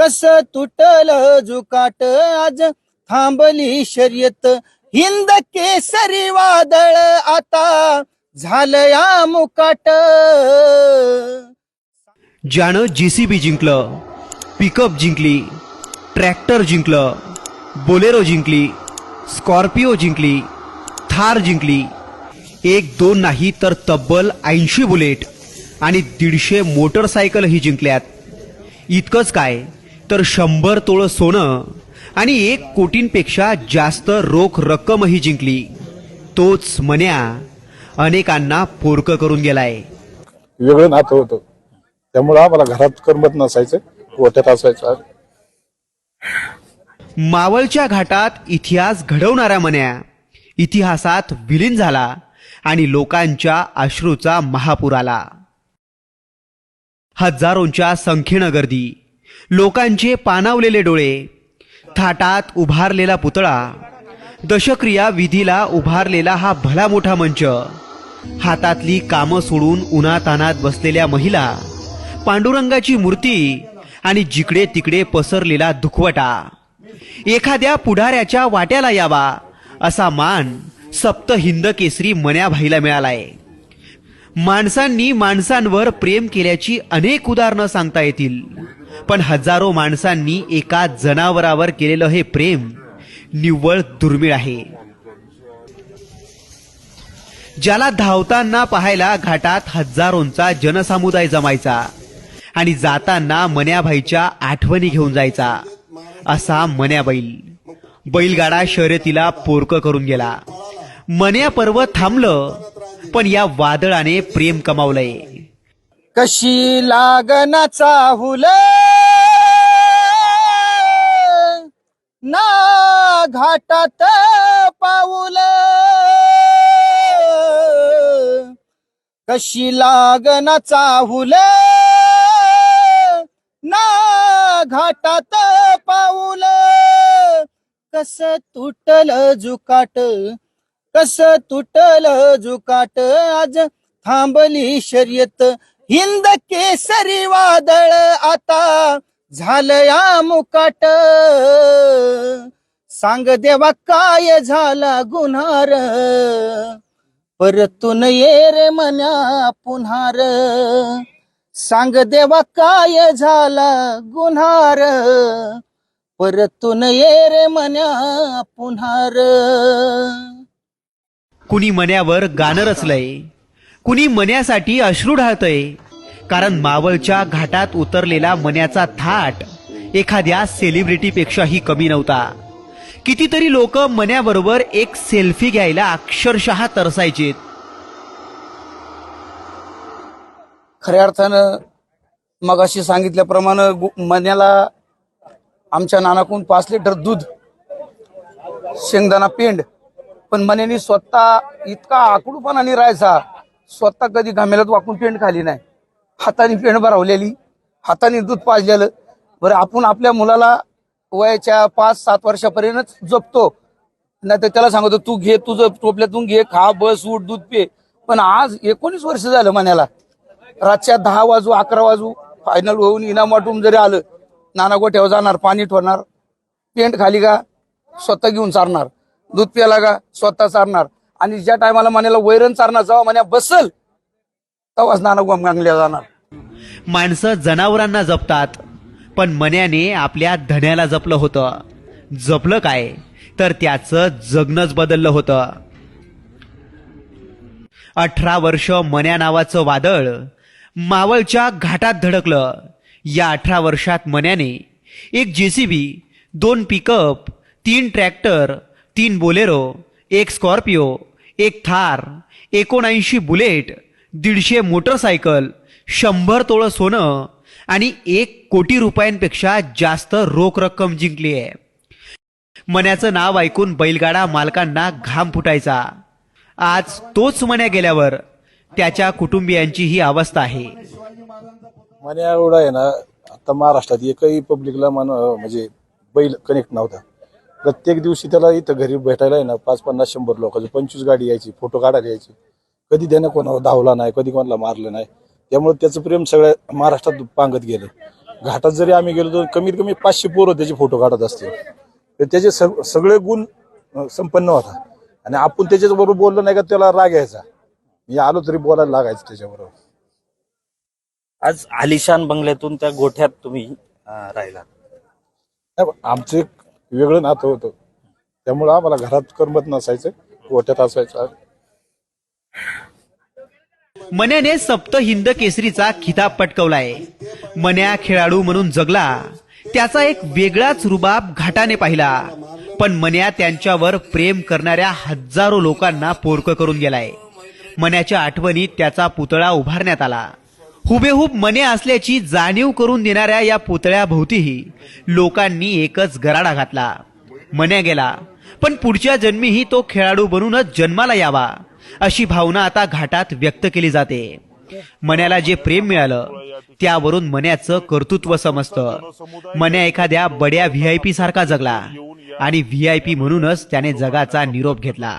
कस तुटल जुकाट आज? थांबली शर्यत. हिंद केसरी वादळ आता झालं या मुकाट. ज्यानं जीसीबी जिंकलं पिकअप जिंकली ट्रॅक्टर जिंकलं बोलेरो जिंकली स्कॉर्पिओ जिंकली थार जिंकली एक दोन नाही तर तब्बल ऐंशी बुलेट आणि दीडशे मोटरसायकलही जिंकल्यात. इतकंच काय? तर शंभर तोळं सोनं आणि एक कोटींपेक्षा जास्त रोख रक्कमही जिंकली. तोच मन्या अनेकांना पोरकं करून गेलाय. वेगळं नातं होतं. त्यामुळं आम्हाला घरात करमत नसायचं असायचं मावळच्या घाटात इतिहास घडवणारा मन्या इतिहासात विलीन झाला आणि लोकांच्या अश्रूचा महापूर आला. हजारोंच्या संख्येनं गर्दी. लोकांचे पानावलेले डोळे थाटात उभारलेला पुतळा दशक्रिया विधीला उभारलेला हा भला मोठा मंच हातातली कामं सोडून उन्हातानात बसलेल्या महिला पांडुरंगाची मूर्ती आणि जिकडे तिकडे पसरलेला दुखवटा. एखाद्या पुढाऱ्याच्या वाट्याला यावा असा मान सप्त हिंद केसरी मन्याभाईला मिळालाय. माणसांनी माणसांवर प्रेम केल्याची अनेक उदाहरणं सांगता येतील. पण हजारो माणसांनी एका जनावरावर केलेलं हे प्रेम निव्वळ दुर्मिळ आहे. ज्याला धावताना पाहायला घाटात हजारोंचा जनसमुदाय जमायचा आणि जाताना मन्याबाईच्या आठवणी घेऊन जायचा. असा मन्या बैल बैलगाडा शर्यतीला पोरक करून गेला. मन्या पर्व थांबलं पण या वादळाने प्रेम कमावलंय. कशी लागनाचा हुल? ना घाटात पाऊल. कशी लागनाचा हुल? ना घाटात पाऊल. कस तुटल जुकाट कस तुटल जुकाट. आज थांबली शर्यत हिंद केसरी वादळ आता झालं या मुकाट. सांग देवा काय झाला गुन्हार? परतून ये रे मन्या पुन्हार. सांग देवा काय झाला गुन्हार? परतून ये रे मन्या पुन्हार. कुणी मन्यावर गाणं रचलंय? कुणी मन्यासाठी अश्रू ढाळतय. कारण मावळच्या घाटात उतरलेला मन्याचा थाट एखाद्या सेलिब्रिटीपेक्षाही कमी नव्हता. कितीतरी लोक मन्याबरोबर एक सेल्फी घ्यायला अक्षरशः तरसायचे खऱ्या अर्थानं मगाशी सांगितल्याप्रमाणे गु- मन्याला आमच्या नानाकून पाच लिटर दूध शेंगदाणा पेंड पण मन्यानी स्वतः इतका आकडूपणाने राहायचा. स्वतः कधी घामेलात वाकून पेंट खाली नाही. हाताने पेंट भरवलेली हाताने दूध पाजलेलं. बरं आपण आपल्या मुलाला वयाच्या पाच सात वर्षापर्यंत जपतो. नाही तर त्याला सांगतो तू घे तुझं टोपल्यातून घे खा बस उठ दूध पे. पण आज एकोणीस वर्ष झालं म्हणाला रातच्या दहा वाजू अकरा वाजू फायनल होऊन इनाम वाटून जरी आलं नाना गोठ्यावर जाणार पाणी ठेवणार पेंट खाली का स्वतः घेऊन चारणार दूध प्यायला का स्वतः चारणार आणि ज्या टायमाला मनाला वैरण चारणा जेव्हा मन्या बसल तेव्हाच नाना गांगल्या जाणार. माणसं जनावरांना जपतात पण मन्याने आपल्या धन्याला जपलं होतं. जपलं काय? तर त्याचं जगणंच बदललं होतं. अठरा वर्ष मन्या नावाचं वादळ मावळच्या घाटात धडकलं. या अठरा वर्षात मन्याने एक जेसीबी दोन पिकअप तीन ट्रॅक्टर तीन बोलेरो एक स्कॉर्पिओ एक थार एकोणऐंशी बुलेट दीडशे मोटरसायकल शंभर तोळं सोनं आणि एक कोटी रुपयांपेक्षा जास्त रोख रक्कम जिंकली आहे. मन्याचं नाव ऐकून बैलगाडा मालकांना घाम फुटायचा. आज तोच मन्या गेल्यावर त्याच्या कुटुंबियांची ही अवस्था आहे. म्हणे एवढा आहे ना आता महाराष्ट्रात एकही पब्लिकला मन म्हणजे बैल कनेक्ट नव्हता. प्रत्येक दिवशी त्याला इथं घरी भेटायला आहे ना पाच पन्नास शंभर लोकांची पंचवीस गाडी यायची फोटो काढायला यायची. कधी त्यानं कोणावर धावला नाही कधी कोणाला मारलं नाही. त्यामुळे त्याचं प्रेम सगळ्या महाराष्ट्रात पांगत गेलं. घाटात जरी आम्ही गेलो तर कमीत कमी पाचशे पोरं त्याचे फोटो काढत असतील. तर त्याचे सग- सगळे गुण संपन्न होता. आणि आपण त्याच्याबरोबर बोललो नाही का त्याला राग यायचा. मी आलो तरी बोलायला लागायचं त्याच्याबरोबर. आज आलिशान बंगल्यातून त्या गोठ्यात तुम्ही राहिला आमचं वेगळं नातं होतं. त्यामुळं आम्हाला घरात करमत नसायचं गोठ्यात असायचं मन्याने सप्त हिंद केसरीचा खिताब पटकवलाय. मन्या खेळाडू म्हणून जगला. त्याचा एक वेगळाच रुबाब घाटाने पाहिला. पण मन्या त्यांच्यावर प्रेम करणाऱ्या हजारो लोकांना पोरकं करून गेलाय. मन्याच्या आठवणीत त्याचा पुतळा उभारण्यात आला. हुबेहूब मने असल्याची जाणीव करून देणाऱ्या या पुतळ्याभोवतीही लोकांनी एकच गराडा घातला. मन्या गेला पण पुढच्या जन्मीही तो खेळाडू बनूनच जन्माला यावा अशी भावना आता घाटात व्यक्त केली जाते. मन्याला जे प्रेम मिळालं त्यावरून मन्याचं कर्तृत्व समजतं. मन्या एखाद्या बड्या व्हीआयपी सारखा जगला आणि व्हीआयपी म्हणूनच त्याने जगाचा निरोप घेतला.